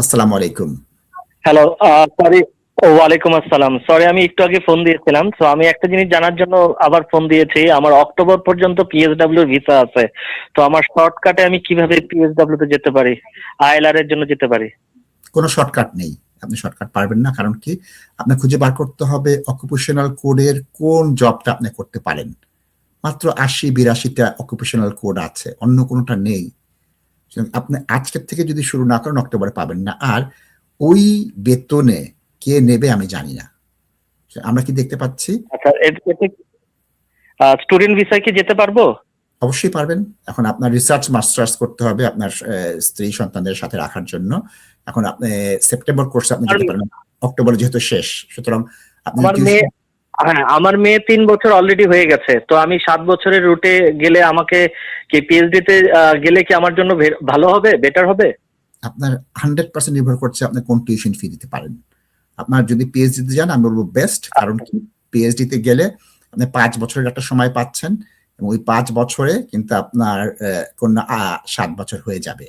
আসসালামু আলাইকুম। Hello sorry ওয়ালাইকুম আসসালাম। সরি আমি একটু আগে ফোন দিয়েছিলাম। তো আমি একটা জিনিস জানার জন্য আবার ফোন দিয়েছি। আমার অক্টোবর পর্যন্ত পিএসডব্লিউ ভিসা আছে। তো আমার শর্টকাটে আমি কীভাবে পিএসডব্লিউ তে যেতে পারি? আইএলআর এর জন্য যেতে পারি? কোনো শর্টকাট নেই। আপনি শর্টকাট পারবেন না। কারণ কি? আপনার খুঁজে বার করতে হবে অকুপেশনাল কোডের কোন জবটা আপনি করতে পারেন। মাত্র আশি বিরাশিটা অকুপেশনাল কোড আছে। অন্য কোনোটা নেই। আপনি আজকের থেকে যদি শুরু না করেন অক্টোবরে পাবেন না। আর ওই বেতনে কে নেবে আমি জানি না। আমরা কি দেখতে পাচ্ছি? আচ্ছা স্টুডেন্ট ভিসায় কি যেতে পারব? অবশ্যই পারবেন। এখন আপনার রিসার্চ মাস্টার্স করতে হবে আপনার স্ত্রী সন্তানদের সাথে রাখার জন্য। এখন আপনি সেপ্টেম্বর কোর্সে আপনি যেতে পারেন অক্টোবর যেহেতু শেষ। সুতরাং আপনি হ্যাঁ আমার মেয়ে তিন বছর অলরেডি হয়ে গেছে। তো আমি সাত বছরের রুটে গেলে আমাকে কি পিএইচডি তে গেলে কি আমার জন্য ভালো হবে? বেটার হবে? আপনার হান্ড্রেড পার্সেন্ট নির্ভর করছে আপনি কোন টিউশন ফি দিতে পারেন। আপনার যদি পিএইচডি তে যান, আমি বলব বেস্ট কারণ কি? পিএইচডি তে গেলে আপনি পাঁচ বছরের একটা সময় পাচ্ছেন এবং ওই পাঁচ বছরে কিন্তু আপনার কন্যা সাত বছর হয়ে যাবে।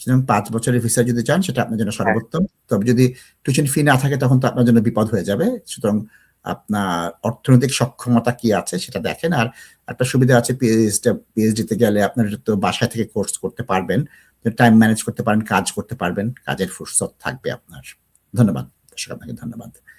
সুতরাং পাঁচ বছরের ভিসা যদি চান সেটা আপনার জন্য সর্বোত্তম। তবে যদি টিউশন ফি না থাকে, তখন তো আপনার জন্য বিপদ হয়ে যাবে। সুতরাং আপনার অর্থনৈতিক সক্ষমতা কি আছে সেটা দেখেন। আর একটা সুবিধা আছে পিএইচডিটা পিএইচডিতে গেলে আপনার তো বাসায় থেকে কোর্স করতে পারবেন টাইম ম্যানেজ করতে পারেন, কাজ করতে পারবেন, কাজের ফুরসত থাকবে আপনার। ধন্যবাদ, দর্শক আপনাকে ধন্যবাদ।